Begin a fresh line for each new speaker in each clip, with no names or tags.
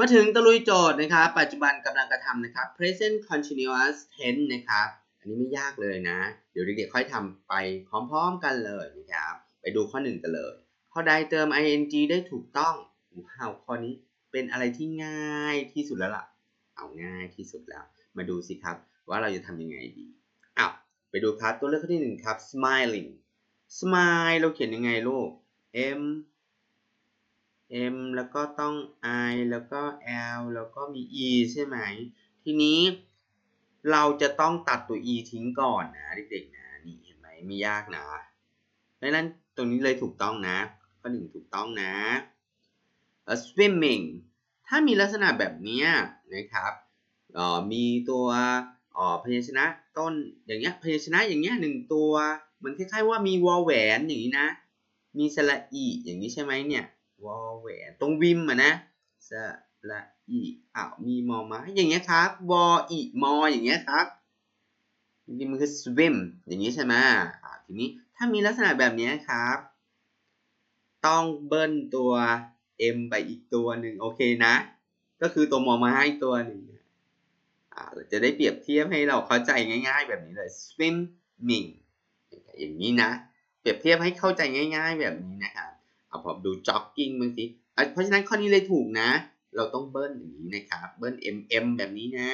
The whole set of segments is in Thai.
มาถึงตะลุยโจทย์นะครับ ปัจจุบันกำลังกระทำนะครับ present continuous tense นะครับ อันนี้ไม่ยากเลยนะ เดี๋ยวเด็กๆค่อยทำไปพร้อมๆกันเลยนะครับ ไปดูข้อหนึ่งกันเลย ข้อใดเติม ing ได้ถูกต้องว้าวข้อนี้เป็นอะไรที่ง่ายที่สุดแล้วล่ะ เอาง่ายที่สุดแล้ว มาดูสิครับว่าเราจะทำยังไงดีอ้าวไปดูครับตัวเลือกข้อที่หนึ่งครับ smiling smile เราเขียนยังไงลูก m m แล้วก็ต้อง i แล้วก็ l แล้วก็มี e ใช่ไหม ทีนี้เราจะต้องตัดตัว e ทิ้งก่อนนะเด็กๆนะนี่เห็นไหมไม่ยากนะดังนั้นตรงนี้เลยถูกต้องนะ ข้อหนึ่งถูกต้องนะ swimming ถ้ามีลักษณะแบบนี้นะครับมีตัวพยัญชนะต้นอย่างเงี้ยพยัญชนะอย่างเงี้ยหนึ่งตัว มันคล้ายๆว่ามีวอลแหวนอย่างนี้นะ มีสระอีอย่างนี้ใช่ไหมเนี่ย วอแหวนตรงวิมอะนะสระอีอ้าวมีมอมาอย่างเงี้ยครับวออีมออย่างเงี้ยครับจริงๆมันคือ swim อย่างนี้ใช่ไหมอ่าทีนี้ถ้ามีลักษณะแบบนี้ครับ ต้องเบิ้ลตัว m ไปอีกตัวหนึ่งโอเคนะ ก็คือตัวมอมาให้ตัวหนึ่งอ่าจะได้เปรียบเทียบให้เราเข้าใจง่าย ๆ แบบนี้เลย swimming อย่างนี้นะ เปรียบเทียบให้เข้าใจง่าย ๆ แบบนี้นะครับ เอาผมดู jogging บางทีเพราะฉะนั้นข้อนี้เลยถูกนะ เราต้องเบิ้ลอย่างนี้นะครับเบิ้ล m m แบบนี้นะ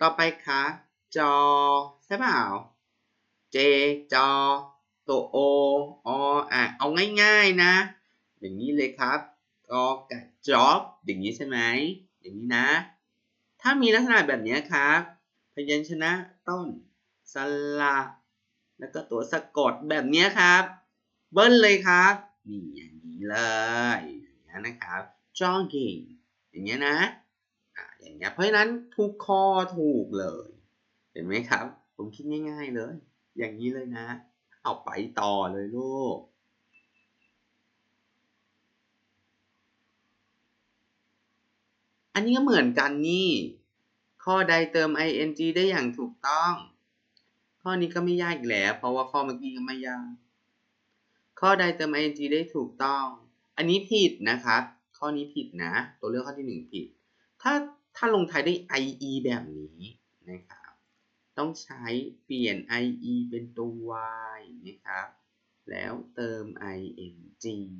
ต่อไปค่ะจอใช่เปล่า j จอตัว o ออะเอาง่ายๆนะ อย่างนี้เลยครับกอกับ job อย่างนี้ใช่ไหมอย่างนี้นะ ถ้ามีลักษณะแบบนี้ครับพยัญชนะต้นสระแล้วก็ตัวสะกดแบบนี้ครับ เบิ้ลเลยครับ นี่อย่างนี้เลยอย่างนี้นะครับ jogging อย่างเงี้ยนะอ่าอย่างเงี้ยเพราะฉะนั้นทุกข้อถูกเลย เห็นไหมครับ ผมคิดง่ายๆเลย อย่างนี้เลยนะ เอาไปต่อเลยลูกอันนี้ก็เหมือนกันนี่ ข้อใดเติม ing ได้อย่างถูกต้อง ข้อนี้ก็ไม่ยากอีกแล้ว เพราะว่าข้อเมื่อกี้ก็ไม่ยาก ข้อใดเติม ing ได้ถูกต้อง อันนี้ผิดนะครับ ข้อนี้ผิดนะ ตัวเลือกข้อที่ 1 ผิด ถ้าถ้าลงท้ายด้วย ie แบบนี้นะครับ ต้องใช้เปลี่ยน ie เป็นตัว y นะครับ แล้วเติม ing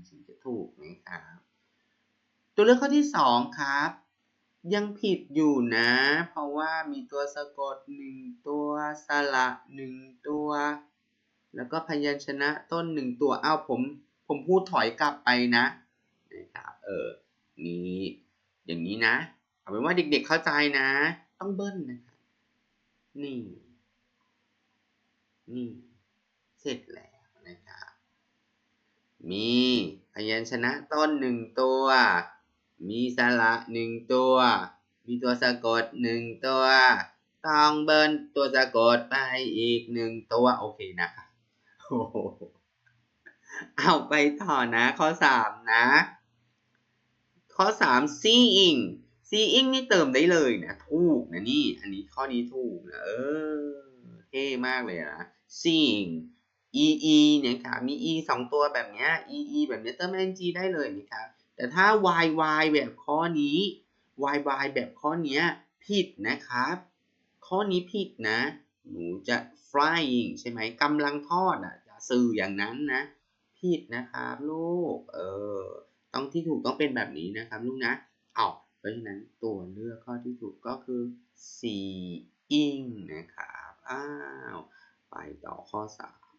ถึงจะถูกนะครับ ตัวเลือกข้อที่ 2 ครับ ยังผิดอยู่นะ เพราะว่ามีตัวสะกด 1 ตัวสระ 1 ตัว แล้วก็พยัญชนะต้นหนึ่งตัวอ้าวผมผมพูดถอยกลับไปนะนะครับเออนี่อย่างนี้นะเอาเป็นว่าเด็กๆเข้าใจนะ ต้องเบิ้ลนะครับนี่ นี่ เสร็จแล้วนะครับมีพยัญชนะต้นหนึ่งตัว มีสระหนึ่งตัว มีตัวสะกดหนึ่งตัว ต้องเบิ้ลตัวสะกดไปอีกหนึ่งตัว โอเคนะค รับเอาไปต่อนะ ข้อสามนะ ข้อสาม seeing seeing นี่เติมได้เลยนะถูกนะนี่ อันนี้ข้อนี้ถูกนะเออเท่มากเลยนะ seeing ee เนี่ยครับมี e สองตัวแบบเนี้ย ee แบบเนี้ยเติม ing ได้เลยนะครับแต่ถ้า yy แบบข้อนี้ yy แบบข้อนี้ผิดนะครับ ข้อนี้ผิดนะ หนูจะ flying ใช่ไหมกำลังทอดอะจะสื่ออย่างนั้นนะผิดนะครับลูก เออ ต้องที่ถูกต้องเป็นแบบนี้นะครับลูกนะเอาเพราะฉะนั้นตัวเลือกข้อที่ถูกก็คือ seeing นะครับ อ้าว ไปต่อข้อ 3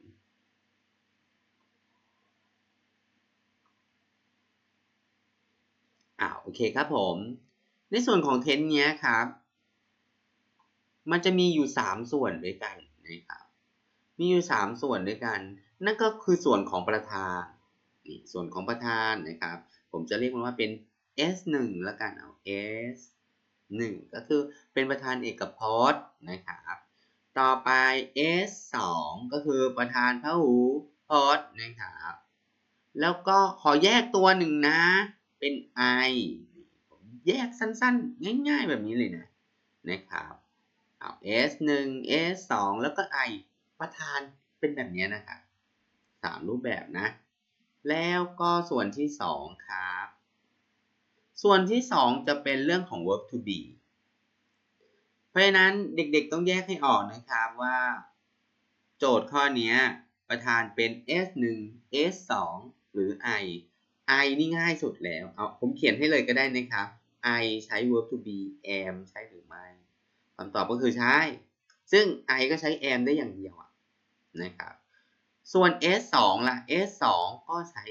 อ่าโอเคครับผม ในส่วนของเทนเนี้ยครับ มันจะมีอยู่3ส่วนด้วยกันนะครับ มีอยู่3ส่วนด้วยกัน นั่นก็คือส่วนของประธานนี่ส่วนของประธานนะครับ ผมจะเรียกมันว่าเป็น S1 แล้วกันเอา S1 ก็คือเป็นประธานเอกพจน์นะครับ ต่อไป S2 ก็คือประธานพหูพจน์นะครับ แล้วก็ขอแยกตัวหนึ่งนะ เป็น I ผมแยกสั้นๆ ง่ายๆแบบนี้เลยนะนะครับ เอา S1 S2 แล้วก็ I ประธานเป็นแบบนี้นะครับสามรูปแบบนะ แล้วก็ส่วนที่สองครับ ส่วนที่2จะเป็นเรื่องของ verb to be เพราะฉะนั้นเด็กๆต้องแยกให้ออกนะครับว่า โจทย์ข้อนี้ประธานเป็น S1 S2 หรือ I I นี่ง่ายสุดแล้ว เอาผมเขียนให้เลยก็ได้นะครับ I ใช้ verb to be am ใช่หรือไม่ คำตอบก็คือใช่ซึ่ง I ก็ใช้ am ได้อย่างเดียวนะครับ ส่วน S2 ล่ะ S2 ก็ใช้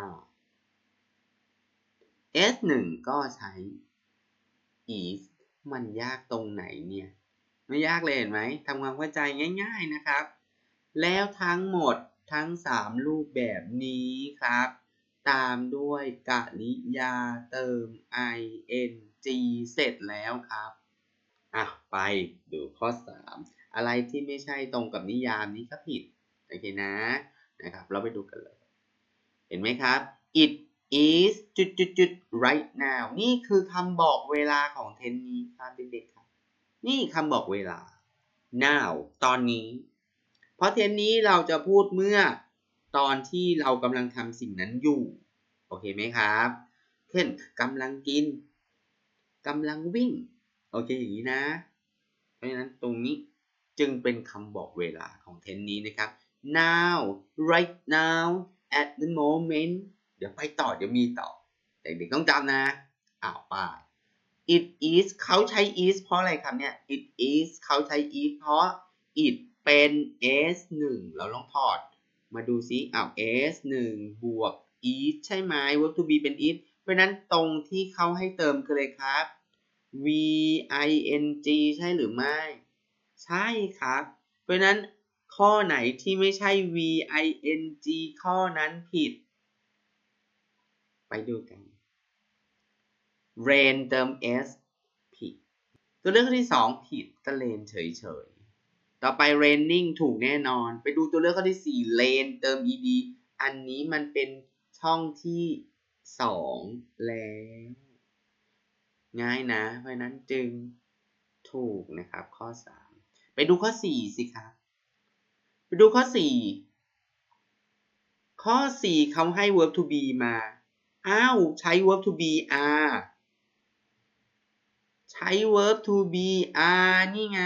are S1 ก็ใช้ is มันยากตรงไหนเนี่ย ไม่ยากเลยเห็นไหมทำความเข้าใจง่ายๆนะครับ แล้วทั้งหมดทั้ง 3 รูปแบบนี้ครับ ตามด้วยกริยาเติม ing เสร็จแล้วครับ อะไปดูข้อ 3 อะไรที่ไม่ใช่ตรงกับนิยามนี้ก็ผิดโอเคนะนะครับ เราไปดูกันเลย เห็นไหมครับ it is จุดจุดจุด right now นี่คือคำบอกเวลาของเทนนี้ครับเด็กๆครับ นี่คำบอกเวลา now ตอนนี้ เพราะเทนนี้เราจะพูดเมื่อตอนที่เรากำลังทำสิ่งนั้นอยู่ โอเคไหมครับ เช่นกำลังกินกำลังวิ่ง โอเคอย่างนี้นะ เพราะฉะนั้นตรงนี้จึงเป็นคำบอกเวลาของเทนนี้นะครับ now right now at the moment เดี๋ยวไปต่อเดี๋ยวมีต่อ เด็กๆต้องจำนะอ้าวไป it is เขาใช้ is เพราะอะไรครับเนี่ย it is เขาใช้ is เพราะ it เป็น s 1เราลองถอด มาดูซิอ้าว s 1บวก is ใช่ไหม verb to be เป็น is เพราะนั้นตรงที่เขาให้เติมคืออะไรครับ v i n g ใช่หรือไม่ ใช่ครับ เพราะนั้นข้อไหนที่ไม่ใช่ v i n g ข้อนั้นผิด ไปดูกัน rain เติม s ผิด ตัวเลือกที่สองผิดก็ rain เฉยๆ ต่อไป raining ถูกแน่นอน ไปดูตัวเลือกข้อที่สี่ rain เติม ed อันนี้มันเป็นช่องที่สองแล้ว ง่ายนะ เพราะนั้นจึงถูกนะครับ ข้อ 3 ไปดูข้อ 4 สิครับ ไปดูข้อ 4 ข้อ 4เขาให้ verb to be มา อ้าว ใช้ verb to be are ใช้ verb to be are นี่ไง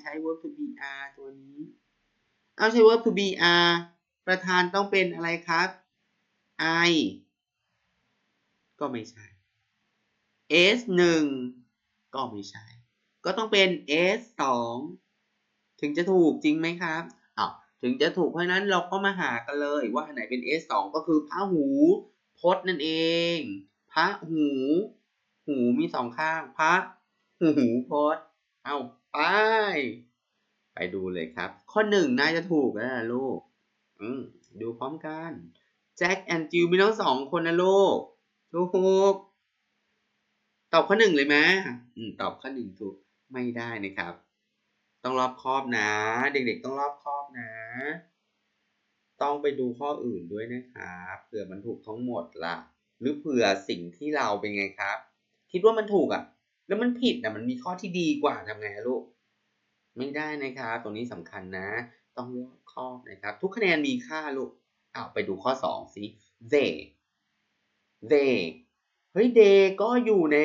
ใช้ verb to be are ตัวนี้ เอาใช้ verb to be are ประธานต้องเป็นอะไรครับ I ก็ไม่ใช่ S 1ก็ไม่ใช่ ก็ต้องเป็น S 2ถึงจะถูกจริงไหมครับอ้าวถึงจะถูกเพราะนั้นเราก็มาหากันเลยว่าอันไหนเป็น S 2ก็คือพระหูพจน์นั่นเอง พระหู หูมีสองข้าง พระหูพจน์ เอาไป ไปดูเลยครับ ข้อหนึ่งน่าจะถูกแล้วลูก อืมดูพร้อมกัน แจ็คแอนจิวมีทั้งสองคนนะลูก ถูก ตอบข้อหนึ่งเลยไหมอืมตอบข้อหนึ่งถูกไม่ได้นะครับ ต้องรอบครอบนะ เด็กๆต้องรอบครอบนะ ต้องไปดูข้ออื่นด้วยนะครับเผื่อมันถูกทั้งหมดล่ะ หรือเผื่อสิ่งที่เราเป็นไงครับ คิดว่ามันถูกอะ แล้วมันผิดอะมันมีข้อที่ดีกว่าทำไงลูกไม่ได้นะครับ ตรงนี้สำคัญนะ ต้องรอบครอบนะครับ ทุกคะแนนมีค่าลูกอ้าวไปดูข้อ2สิ they they เฮ้ย they ก็อยู่ใน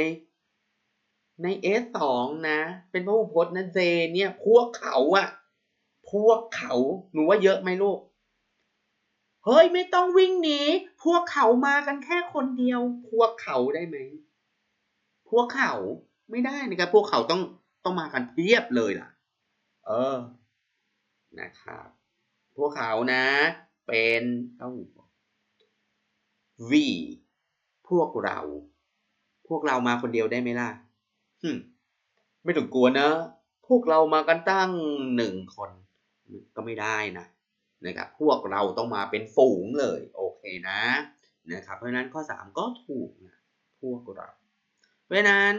ใน s 2 นะ เป็นพหูพจน์นะ they เนี่ย พวกเขาอะพวกเขาหนูว่าเยอะไหมลูก เฮ้ยไม่ต้องวิ่งหนีพวกเขามากันแค่คนเดียว พวกเขาได้ไหม พวกเขาไม่ได้นะครับ พวกเขาต้องต้องมากันเพียบเลยล่ะ เออ นะครับ พวกเขานะ เป็นเอ้า we พ วกเรา พวกเรามาคนเดียวได้ไหมล่ะฮึไม่ต้องกลัวนะ พวกเรามากันตั้งหนึ่งคน ก็ไม่ได้นะนะครับ พวกเราต้องมาเป็นฝูงเลย โอเคนะนะครับ เพราะฉะนั้นข้อสามก็ถูกนะ พวกเรา เพราะฉะนั้น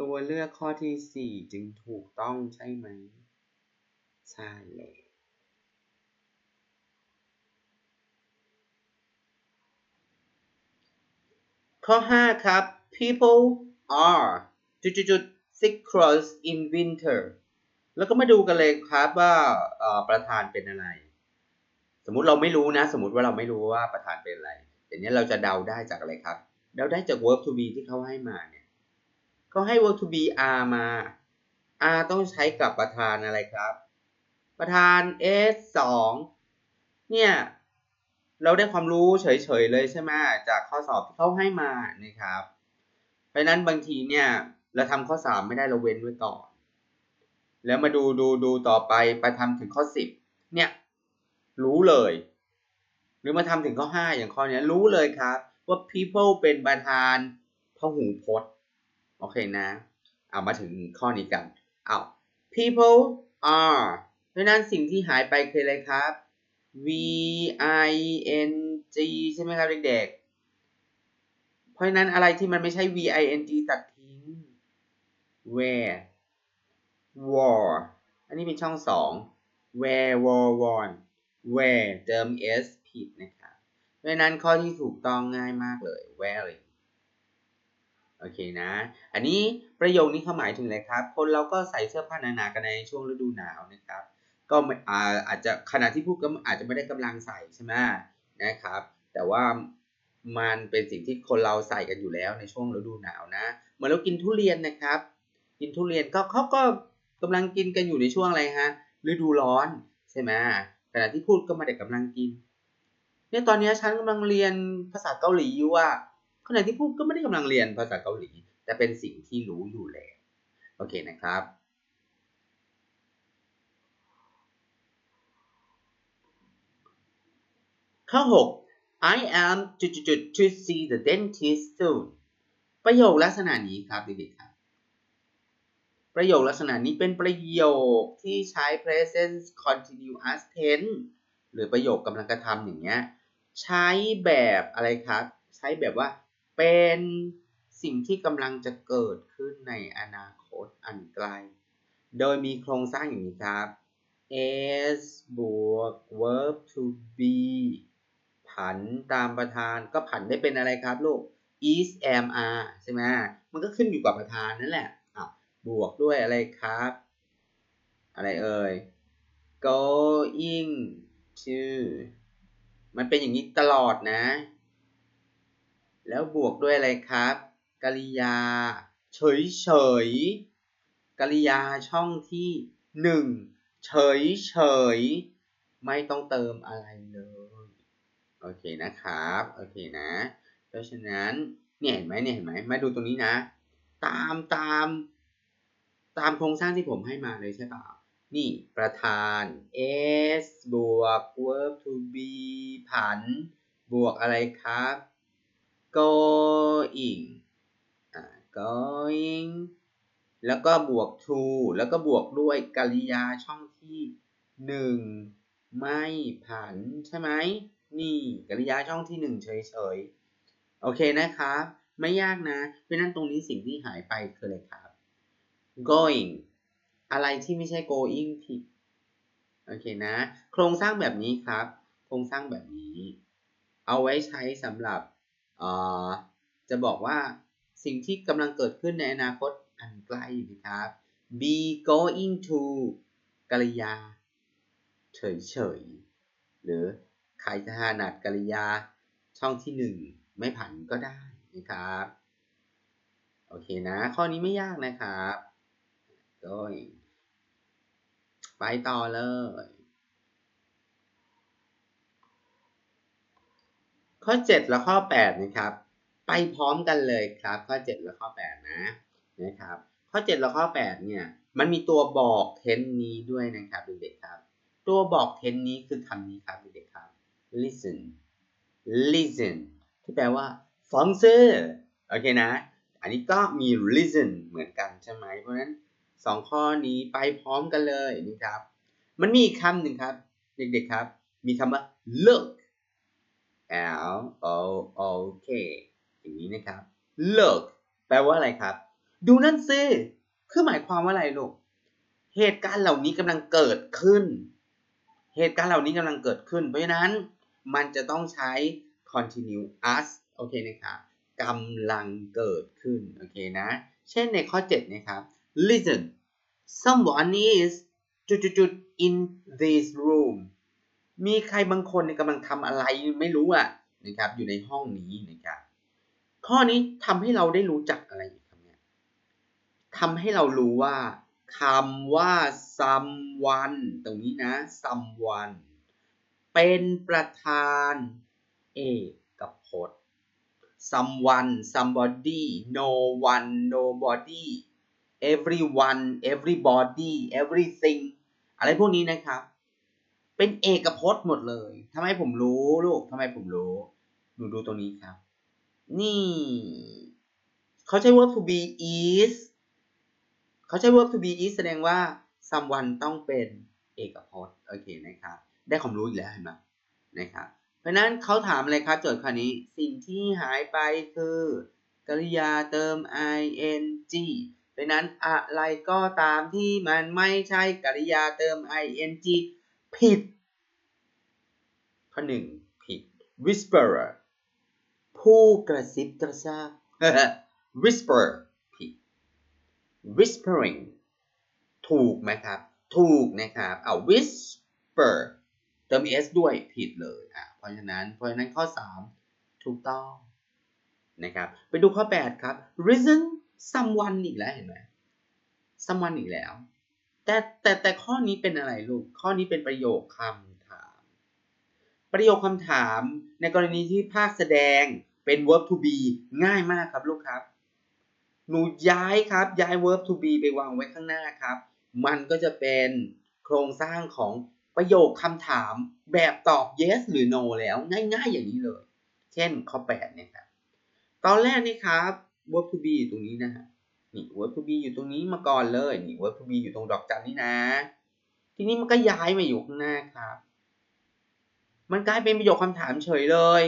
ตัวเลือกข้อที่สี่จึงถูกต้องใช่ไหม ใช่เลย ข้อ 5 ครับ people are จุดจุด sick cross in winter แล้วก็มาดูกันเลยครับว่าประธานเป็นอะไร สมมุติเราไม่รู้นะ สมมติว่าเราไม่รู้ว่าประธานเป็นอะไรเดี๋ยวนี้เราจะเดาได้จากอะไรครับแล้วได้จาก verb to be ที่เขาให้มาเนี่ยเขาให้ verb to be are มา are ต้องใช้กับประธานอะไรครับ ประธาน s 2เนี่ย เราได้ความรู้เฉยๆเลยใช่ไหมจากข้อสอบที่เขาให้มานะครับ เพราะนั้นบางทีเนี่ย เราทำข้อ3ไม่ได้เราเว้นไว้ก่อนแล้วมาดูดูดูต่อไปไปทำถึงข้อ10เนี่ยรู้เลย หรือมาทำถึงข้อ5อย่างข้อนี้รู้เลยครับ ว่า people เป็นประธานพหูพจน์โอเคนะ เอามาถึงข้อนี้กันเอา people are เพราะนั้นสิ่งที่หายไปคืออะไรครับ v i n g ใช่ไหมครับเด็กๆ เพราะนั้นอะไรที่มันไม่ใช่ v i n g ตัดทิ้ง where war อันนี้เป็นช่องสอง where war won where เติม s ผิดนะครับเพราะนั้นข้อที่ถูกต้องง่ายมากเลย wearing โอเคนะ อันนี้ประโยคนี้เขาหมายถึงอะไรครับ คนเราก็ใส่เสื้อผ้าหนาๆกันในช่วงฤดูหนาวนะครับ ก็อาจจะขณะที่พูดก็อาจจะไม่ได้กำลังใส่ใช่ไหมนะครับ แต่ว่ามันเป็นสิ่งที่คนเราใส่กันอยู่แล้วในช่วงฤดูหนาวนะเหมือนเรากินทุเรียนนะครับ กินทุเรียนก็เขาก็กำลังกินกันอยู่ในช่วงอะไรฮะฤดูร้อนใช่ไหมขณะที่พูดก็ไม่ได้กำลังกินเนี่ยตอนนี้ฉันกำลังเรียนภาษาเกาหลีอยู่อะขณะที่พูดก็ไม่ได้กำลังเรียนภาษาเกาหลี แต่เป็นสิ่งที่รู้อยู่แล้วโอเคนะครับ ข้อ 6 I am จุดจุด to see the dentist soon ประโยคลักษณะนี้ครับเด็กๆครับ ประโยคลักษณะนี้เป็นประโยคที่ใช้ present continuous tense หรือประโยคกำลังกระทำอย่างเงี้ย ใช้แบบอะไรครับ ใช้แบบว่าเป็นสิ่งที่กำลังจะเกิดขึ้นในอนาคตอันไกล โดยมีโครงสร้างอย่างนี้ครับ s บวก verb to be ผันตามประธานก็ผันได้เป็นอะไรครับลูก is am are ใช่ไหมมันก็ขึ้นอยู่กับประธานนั่นแหละอะบวกด้วยอะไรครับ อะไรเอ่ย going to มันเป็นอย่างนี้ตลอดนะ แล้วบวกด้วยอะไรครับกริยา เฉยเฉยกริยาช่องที่หนึ่งเฉยเฉยไม่ต้องเติมอะไรเลย โอเคนะครับ โอเคนะ เพราะฉะนั้นเนี่ยเห็นไหมเนี่ยเห็นไหมมาดูตรงนี้นะ ตามตามตามโครงสร้างที่ผมให้มาเลยใช่ป่านี่ประธาน s บวก verb to be ผัน บวกอะไรครับ going อ่า going แล้วก็บวก to แล้วก็บวกด้วยกริยาช่องที่หนึ่งไม่ผันใช่ไหม นี่กริยาช่องที่หนึ่งเฉยๆ โอเคนะครับไม่ยากนะเพราะนั้นตรงนี้สิ่งที่หายไปคืออะไรครับ going อะไรที่ไม่ใช่ going ผิดโอเคนะ โครงสร้างแบบนี้ครับ โครงสร้างแบบนี้ เอาไว้ใช้สำหรับจะบอกว่าสิ่งที่กำลังเกิดขึ้นในอนาคตอันใกล้นะครับ be going to กริยาเฉยๆหรือ ใครจะถนัดกริยาช่องที่หนึ่งไม่ผันก็ได้นะครับ โอเคนะ ข้อนี้ไม่ยากนะครับ going ไปต่อเลย ข้อ 7 และข้อ 8 นะครับ ไปพร้อมกันเลยครับ ข้อ 7 และข้อ 8 นะนะครับ ข้อ 7 และข้อ 8 เนี่ย มันมีตัวบอกเทนนี้ด้วยนะครับเด็กๆครับ ตัวบอกเทนนี้คือคำนี้ครับเด็กๆครับ listen listen ที่แปลว่าฟังซิโอเคนะ อันนี้ก็มี listen เหมือนกันใช่ไหม เพราะฉะนั้นสองข้อนี้ไปพร้อมกันเลยนะครับ มันมีคำหนึ่งครับ เด็กๆครับ มีคำว่า look L O O K อย่างนี้นะครับ look แปลว่าอะไรครับ ดูนั่นซิคือหมายความว่าอะไรลูก เหตุการณ์เหล่านี้กำลังเกิดขึ้น เหตุการณ์เหล่านี้กำลังเกิดขึ้น เพราะฉะนั้น มันจะต้องใช้ continuous โอเคนะครับกำลังเกิดขึ้น โอเคนะ เช่นในข้อ 7 นะครับ listen someone is จุดๆ in this room มีใครบางคนกำลังทำอะไรไม่รู้อะนะครับอยู่ในห้องนี้นะครับข้อนี้ทำให้เราได้รู้จักอะไรอีกครับเนี่ยทำให้เรารู้ว่าคำว่า someone ตรงนี้นะ someone เป็นประธานเอกกับพจน์ someone somebody no one nobody everyone everybody everything อะไรพวกนี้นะครับ เป็นเอกพจน์หมดเลยทำไมผมรู้ลูกทำไมผมรู้ ดูดูตรงนี้ครับ นี่ เขาใช้ verb to be is เขาใช้ verb to be is แสดงว่า someone ต้องเป็นเอกพจน์ โอเคนะครับ ได้ความรู้อีกแล้วเห็นไหมนะครับ เพราะนั้นเขาถามอะไรครับโจทย์ข้อนี้สิ่งที่หายไปคือกริยาเติม ing เพราะนั้นอะไรก็ตามที่มันไม่ใช่กริยาเติม ing ผิดข้อหนึ่งผิด whisperer ผู้กระซิบกระซาบ whisper ผิด whispering ถูกไหมครับ ถูกนะครับ เอา whisper เติม s ด้วยผิดเลยอะเพราะฉะนั้นเพราะฉะนั้นข้อ 3 ถูกต้องนะครับไปดูข้อ 8 ครับ reason someone อีกแล้วเห็นไหม someone อีกแล้ว แต่แต่แต่ข้อนี้เป็นอะไรลูก ข้อนี้เป็นประโยคคำถาม ประโยคคำถามในกรณีที่ภาคแสดงเป็น verb to be ง่ายมากครับลูกครับ หนูย้ายครับ ย้าย verb to be ไปวางไว้ข้างหน้าครับ มันก็จะเป็นโครงสร้างของ ประโยคคำถามแบบตอบ yes หรือ no แล้วง่ายๆอย่างนี้เลย เช่นข้อ 8 เนี่ยครับ ตอนแรกนี่ครับ verb to be อยู่ตรงนี้นะฮะนี่ verb to be อยู่ตรงนี้มาก่อนเลย นี่ verb to be อยู่ตรงดอกจันนี่นะ ทีนี้มันก็ย้ายมาอยู่ข้างหน้าครับ มันกลายเป็นประโยคคำถามเฉยเลย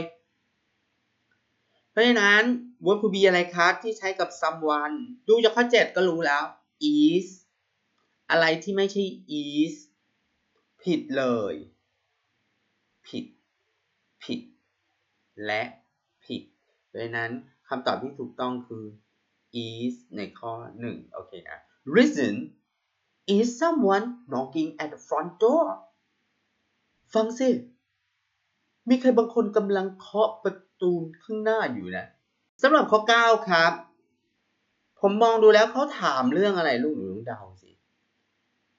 เพราะฉะนั้น verb to be อะไรครับที่ใช้กับ someone ดูจากข้อ 7 ก็รู้แล้ว is อะไรที่ไม่ใช่ is ผิดเลย ผิด ผิด และผิดเพราะฉะนั้นคำตอบที่ถูกต้องคือ is ในข้อ 1 โอเคนะ reason is someone knocking at the front door ฟังสิ มีใครบางคนกำลังเคาะประตูข้างหน้าอยู่นะสำหรับข้อ 9 ครับ ผมมองดูแล้วเขาถามเรื่องอะไรลูกหนูต้องเดา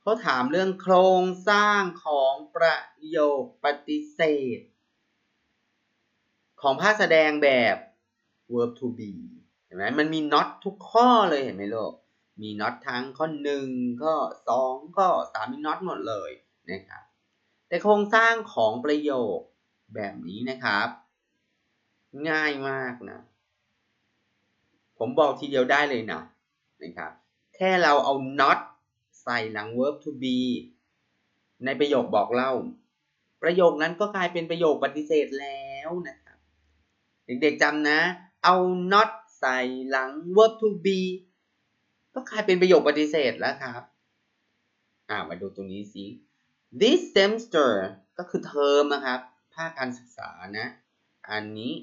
เขาถามเรื่องโครงสร้างของประโยคปฏิเสธ ของภาคแสดงแบบ verb to be เห็นไหมมันมี not ทุกข้อเลยเห็นไหมลูกมี not ทั้งข้อ1ข้อ2ข้อ3มี not หมดเลยนะครับแต่โครงสร้างของประโยคแบบนี้นะครับ ง่ายมากนะ ผมบอกทีเดียวได้เลยนะนะครับ แค่เราเอา not ใส่หลัง verb to be ในประโยคบอกเล่า ประโยคนั้นก็กลายเป็นประโยคปฏิเสธแล้วนะครับ เด็กๆจำนะ เอา not ใส่หลัง verb to be ก็กลายเป็นประโยคปฏิเสธแล้วครับ อ่ามาดูตรงนี้สิ this semester ก็คือเทอมนะครับ ภาคการศึกษานะ อันนี้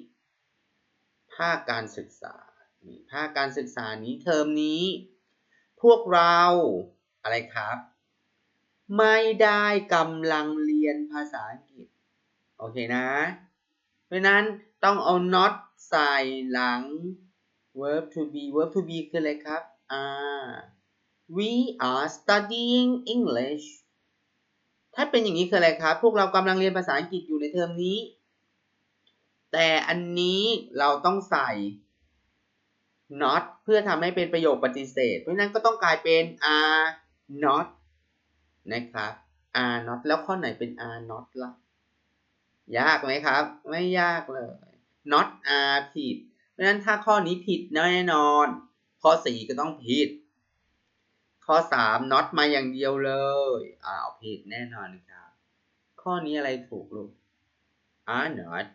ภาคการศึกษานี่ภาคการศึกษานี้เทอมนี้ พวกเรา อะไรครับ ไม่ได้กำลังเรียนภาษาอังกฤษ โอเคนะ เพราะนั้นต้องเอา not ใส่หลัง verb to be verb to be คืออะไรครับ อ่า we are studying English ถ้าเป็นอย่างนี้คืออะไรครับ พวกเรากำลังเรียนภาษาอังกฤษอยู่ในเทอมนี้ แต่อันนี้เราต้องใส่ not เพื่อทำให้เป็นประโยคปฏิเสธ เพราะนั้นก็ต้องกลายเป็น are not นะครับ are not แล้วข้อไหนเป็น are not ล่ะ ยากไหมครับ ไม่ยากเลย not are ผิด เพราะฉะนั้นถ้าข้อนี้ผิดแน่นอน ข้อ4ก็ต้องผิด ข้อ3 not มาอย่างเดียวเลยอ้าวผิดแน่นอนครับ ข้อนี้อะไรถูกลูก are not